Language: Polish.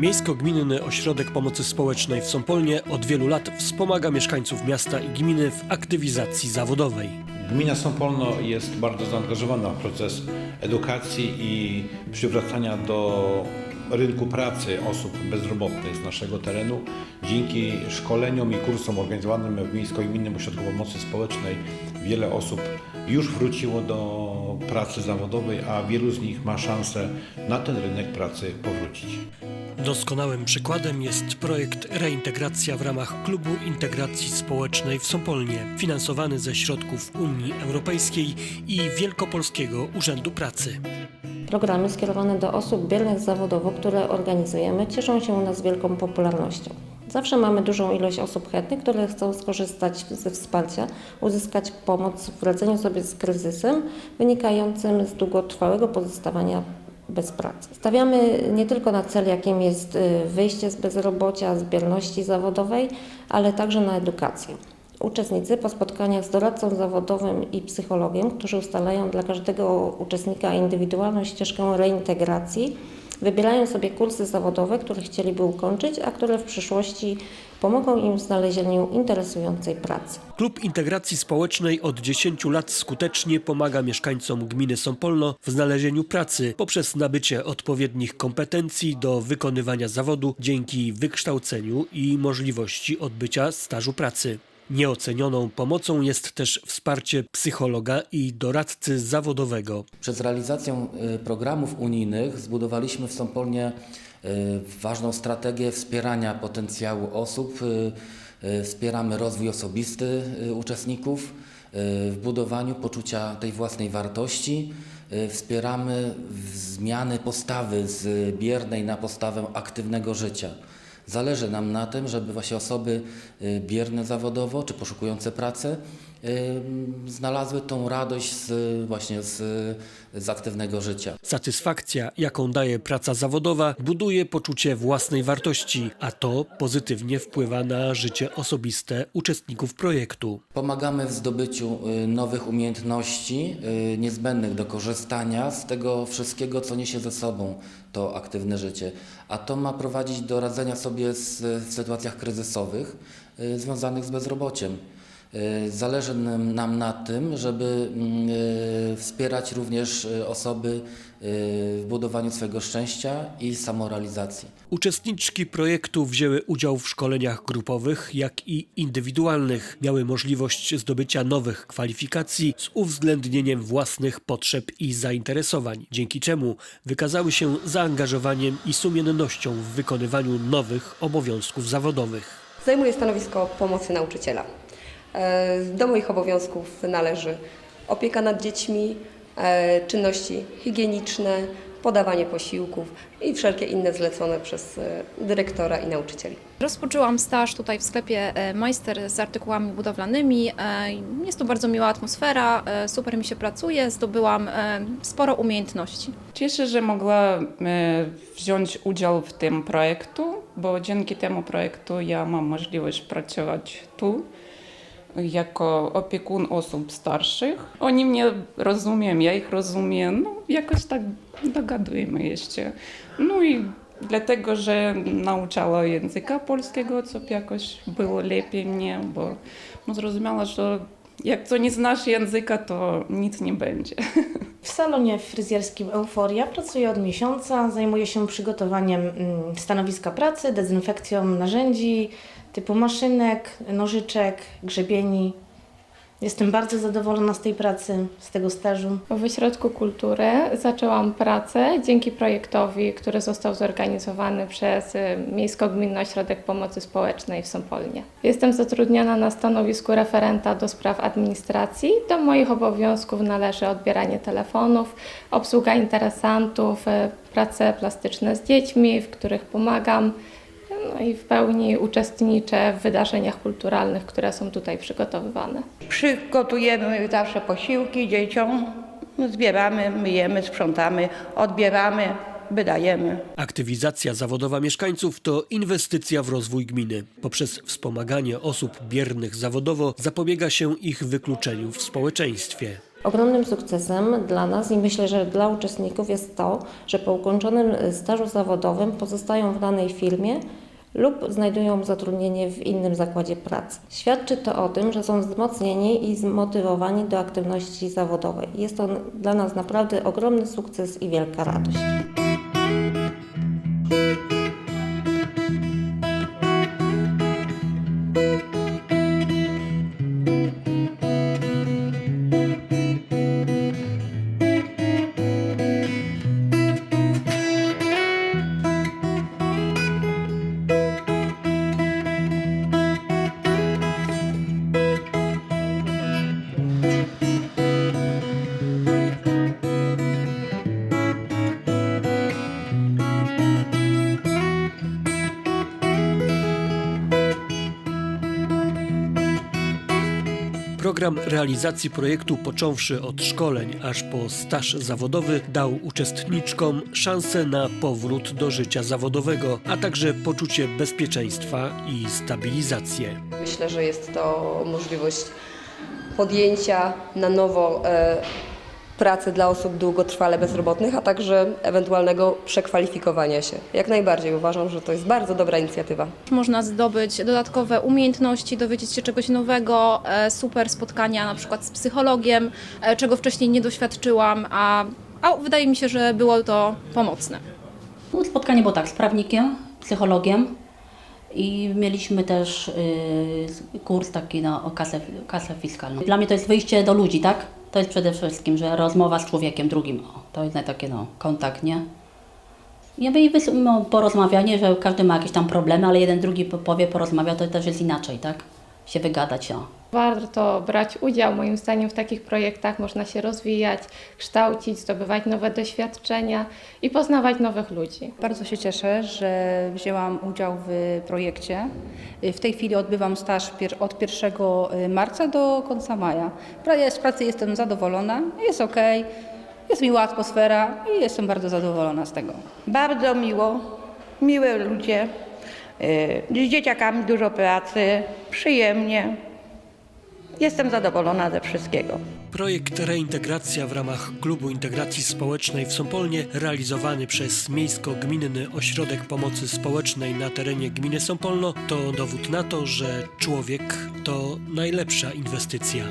Miejsko-Gminny Ośrodek Pomocy Społecznej w Sąpolnie od wielu lat wspomaga mieszkańców miasta i gminy w aktywizacji zawodowej. Gmina Sąpolno jest bardzo zaangażowana w proces edukacji i przywracania do rynku pracy osób bezrobotnych z naszego terenu. Dzięki szkoleniom i kursom organizowanym w Miejsko-Gminnym Ośrodku Pomocy Społecznej wiele osób już wróciło do pracy zawodowej, a wielu z nich ma szansę na ten rynek pracy powrócić. Doskonałym przykładem jest projekt Reintegracja w ramach Klubu Integracji Społecznej w Sąpolnie, finansowany ze środków Unii Europejskiej i Wielkopolskiego Urzędu Pracy. Programy skierowane do osób biernych zawodowo, które organizujemy, cieszą się u nas wielką popularnością. Zawsze mamy dużą ilość osób chętnych, które chcą skorzystać ze wsparcia, uzyskać pomoc w radzeniu sobie z kryzysem wynikającym z długotrwałego pozostawania bez pracy. Stawiamy nie tylko na cel, jakim jest y, wyjście z bezrobocia, z bierności zawodowej, ale także na edukację. Uczestnicy po spotkaniach z doradcą zawodowym i psychologiem, którzy ustalają dla każdego uczestnika indywidualną ścieżkę reintegracji, wybierają sobie kursy zawodowe, które chcieliby ukończyć, a które w przyszłości pomogą im w znalezieniu interesującej pracy. Klub Integracji Społecznej od 10 lat skutecznie pomaga mieszkańcom gminy Sąpolno w znalezieniu pracy poprzez nabycie odpowiednich kompetencji do wykonywania zawodu dzięki wykształceniu i możliwości odbycia stażu pracy. Nieocenioną pomocą jest też wsparcie psychologa i doradcy zawodowego. Przez realizację y, programów unijnych zbudowaliśmy w Sąpolnie y, ważną strategię wspierania potencjału osób. y, Wspieramy rozwój osobisty uczestników w budowaniu poczucia tej własnej wartości. Wspieramy zmiany postawy z biernej na postawę aktywnego życia. Zależy nam na tym, żeby właśnie osoby y, bierne zawodowo czy poszukujące pracy y, znalazły tą radość z, właśnie z, z aktywnego życia. Satysfakcja, jaką daje praca zawodowa, buduje poczucie własnej wartości, a to pozytywnie wpływa na życie osobiste uczestników projektu. Pomagamy w zdobyciu y, nowych umiejętności niezbędnych do korzystania z tego wszystkiego, co niesie ze sobą to aktywne życie. A to ma prowadzić do radzenia sobie z, w sytuacjach kryzysowych y, związanych z bezrobociem. Y, Zależy nam na tym, żeby mm, y, wspierać również y, osoby w budowaniu swojego szczęścia i samorealizacji. Uczestniczki projektu wzięły udział w szkoleniach grupowych, jak i indywidualnych. Miały możliwość zdobycia nowych kwalifikacji z uwzględnieniem własnych potrzeb i zainteresowań, dzięki czemu wykazały się zaangażowaniem i sumiennością w wykonywaniu nowych obowiązków zawodowych. Zajmuję stanowisko pomocy nauczyciela. E, Do moich obowiązków należy opieka nad dziećmi, e, czynności higieniczne, podawanie posiłków i wszelkie inne zlecone przez e, dyrektora i nauczycieli. Rozpoczęłam staż tutaj w sklepie Majster z artykułami budowlanymi. Jest tu bardzo miła atmosfera, super mi się pracuje, zdobyłam sporo umiejętności. Cieszę, że mogła wziąć udział w tym projektu, bo dzięki temu projektu ja mam możliwość pracować tu jako opiekun osób starszych. Oni mnie rozumieją, ja ich rozumiem, no jakoś tak dogadujemy jeszcze. No i dlatego, że nauczała języka polskiego, co jakoś było lepiej mnie, bo no, zrozumiała, że jak to nie znasz języka, to nic nie będzie. W salonie fryzjerskim Euforia pracuję od miesiąca. Zajmuję się przygotowaniem mm, stanowiska pracy, dezynfekcją narzędzi typu maszynek, nożyczek, grzebieni. Jestem bardzo zadowolona z tej pracy, z tego stażu. W Ośrodku Kultury zaczęłam pracę dzięki projektowi, który został zorganizowany przez y, Miejsko-Gminny Ośrodek Pomocy Społecznej w Sąpolnie. Jestem zatrudniona na stanowisku referenta do spraw administracji. Do moich obowiązków należy odbieranie telefonów, obsługa interesantów, y, prace plastyczne z dziećmi, w których pomagam. I w pełni uczestniczę w wydarzeniach kulturalnych, które są tutaj przygotowywane. Przygotujemy zawsze posiłki dzieciom, zbieramy, myjemy, sprzątamy, odbieramy, wydajemy. Aktywizacja zawodowa mieszkańców to inwestycja w rozwój gminy. Poprzez wspomaganie osób biernych zawodowo zapobiega się ich wykluczeniu w społeczeństwie. Ogromnym sukcesem dla nas i myślę, że dla uczestników jest to, że po ukończonym stażu zawodowym pozostają w danej firmie lub znajdują zatrudnienie w innym zakładzie pracy. Świadczy to o tym, że są wzmocnieni i zmotywowani do aktywności zawodowej. Jest to dla nas naprawdę ogromny sukces i wielka radość. Program realizacji projektu, począwszy od szkoleń aż po staż zawodowy, dał uczestniczkom szansę na powrót do życia zawodowego, a także poczucie bezpieczeństwa i stabilizację. Myślę, że jest to możliwość podjęcia na nowo e, pracy dla osób długotrwale bezrobotnych, a także ewentualnego przekwalifikowania się. Jak najbardziej uważam, że to jest bardzo dobra inicjatywa. Można zdobyć dodatkowe umiejętności, dowiedzieć się czegoś nowego, e, super spotkania na przykład z psychologiem, e, czego wcześniej nie doświadczyłam, a, a wydaje mi się, że było to pomocne. No, spotkanie było tak, z prawnikiem, psychologiem i mieliśmy też y, kurs taki o kasę, kasę fiskalną. Dla mnie to jest wyjście do ludzi, tak? To jest przede wszystkim, że rozmowa z człowiekiem drugim, o, to jest takie no, kontakt, nie? Ja by i no, porozmawianie, że każdy ma jakieś tam problemy, ale jeden drugi po- powie, porozmawia, to też jest inaczej, tak? Się wygadać, o. Warto brać udział, moim zdaniem, w takich projektach. Można się rozwijać, kształcić, zdobywać nowe doświadczenia i poznawać nowych ludzi. Bardzo się cieszę, że wzięłam udział w projekcie. W tej chwili odbywam staż od 1 marca do końca maja. Z pracy jestem zadowolona, jest ok, jest miła atmosfera i jestem bardzo zadowolona z tego. Bardzo miło, miłe ludzie, y, z dzieciakami dużo pracy, przyjemnie. Jestem zadowolona ze wszystkiego. Projekt Reintegracja w ramach Klubu Integracji Społecznej w Sąpolnie, realizowany przez Miejsko-Gminny Ośrodek Pomocy Społecznej na terenie gminy Sąpolno, to dowód na to, że człowiek to najlepsza inwestycja.